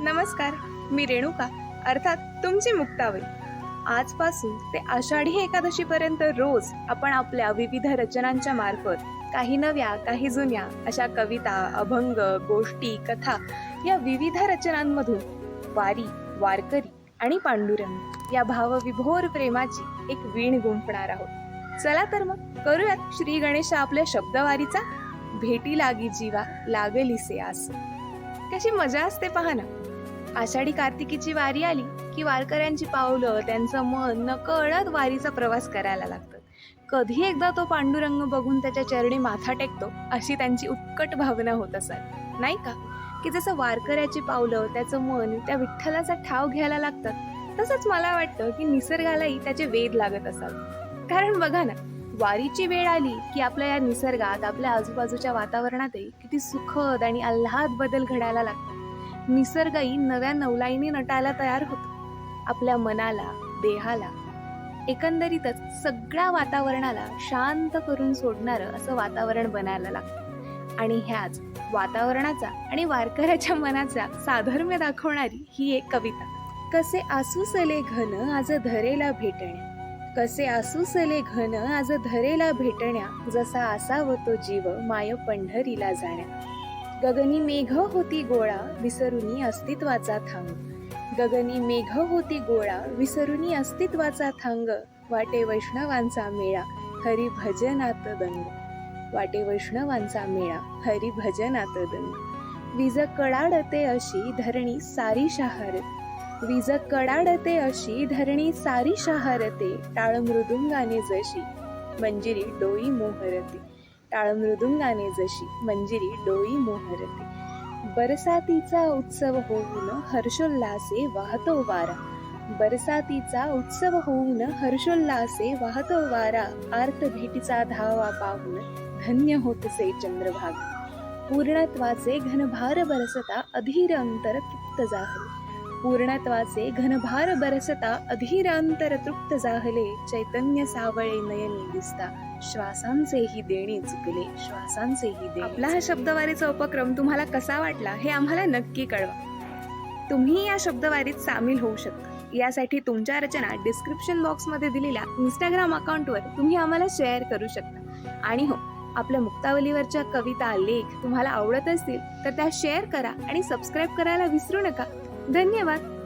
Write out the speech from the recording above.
नमस्कार मी रेणुका. अर्थात तुमची मुक्तावली आजपासून ते आषाढी एकादशीपर्यंत रोज आपण आपल्या विविध रचनांच्या मार्फत काही नव्या काही जुन्या अशा कविता अभंग गोष्टी कथा या विविध रचनांमधून वारी वारकरी आणि पांडुरंग या भावविभोर प्रेमाची एक वीण गुंफणार आहोत. चला तर मग करूयात श्री गणेशा आपल्या शब्दवारीचा. भेटी लागी जीवा लागलीसे आस. कशी मजा असते पहा ना. आषाढी कार्तिकीची वारी आली की वारकऱ्यांची पावलं त्यांचं मन नकळत वारीचा प्रवास करायला लागतं. कधी एकदा तो पांडुरंग बघून त्याच्या चरणी माथा टेकतो अशी त्यांची उत्कट भावना होत असत नाही का? की जसं वारकऱ्याची पावलं त्याचं मन त्या विठ्ठलाचा ठाव घ्यायला लागतात तसंच मला वाटतं की निसर्गालाही त्याचे वेध लागत असावे. कारण बघा ना वारीची वेळ आली की आपल्या या निसर्गात आपल्या आजूबाजूच्या वातावरणातही किती सुखद आणि आल्हाद बदल घडायला लागतात. निसर्गही नव्या नवलाईने नटायला तयार होतो. आपल्या मनाला देहाला एकंदरीतच सगळ्या वातावरणाला शांत करून सोडणारं असं वातावरण बनायला लागतं. आणि ह्याच वातावरणाचा आणि वारकऱ्याच्या मनाचा साधर्म्य दाखवणारी ही एक कविता. कसे आसूसले घन आज धरेला भेटण्या. कसे आसूसले घन आज धरेला भेटण्या. जसा असाव तो जीव माय पंढरीला जाण्या. गगनी मेघ होती गोळा विसरुनी अस्तित्वाचा थांग. गगनी मेघ होती गोळा विसरुनी अस्तित्वाचा थांग. वाटे वैष्णवांचा मेळा हरी भजनात दंग. वाटे वैष्णवांचा मेळा हरी भजनात दंग. विज कडाडते अशी धरणी सारी शहारत विज कडाडते अशी धरणी सारी शहारते टाळ मृदुंगाने जशी. मंजिरी डोई मोहरते. टाळ मृदुंगाने जशी मंजिरी डोई मोहरते बरसातीचा उत्सव होऊन हर्षोल्लासे वाहतो वारा. बरसातीचा उत्सव होऊन हर्षोल्लासे वाहतो वारा. आर्त भेटीचा धावा पाहून धन्य होतसे चंद्रभाग. पूर्णत्वाचे घनभार बरसता अधीर अंतर तृप्त जाहले पूर्णत्वाचे घनभार बरसता अधीर अंतर तृप्त जाहले. चैतन्य सावळे नयनी दिसता. श्वासांचेही देणे चुकले. श्वासांचेही देणे आपला हा शब्दवारीचा उपक्रम तुम्हाला कसा वाटला हे आम्हाला नक्की कळवा. तुम्ही या शब्दवारीत सामील होऊ शकता. यासाठी तुमच्या रचना डिस्क्रिप्शन बॉक्समध्ये दिलेल्या इंस्टाग्राम अकाउंटवर तुम्ही आम्हाला शेअर करू शकता. आणि हो आपल्या मुक्तावलीवरच्या कविता लेख तुम्हाला आवडत असतील तर त्या शेअर करा आणि सबस्क्राईब करायला विसरू नका. धन्यवाद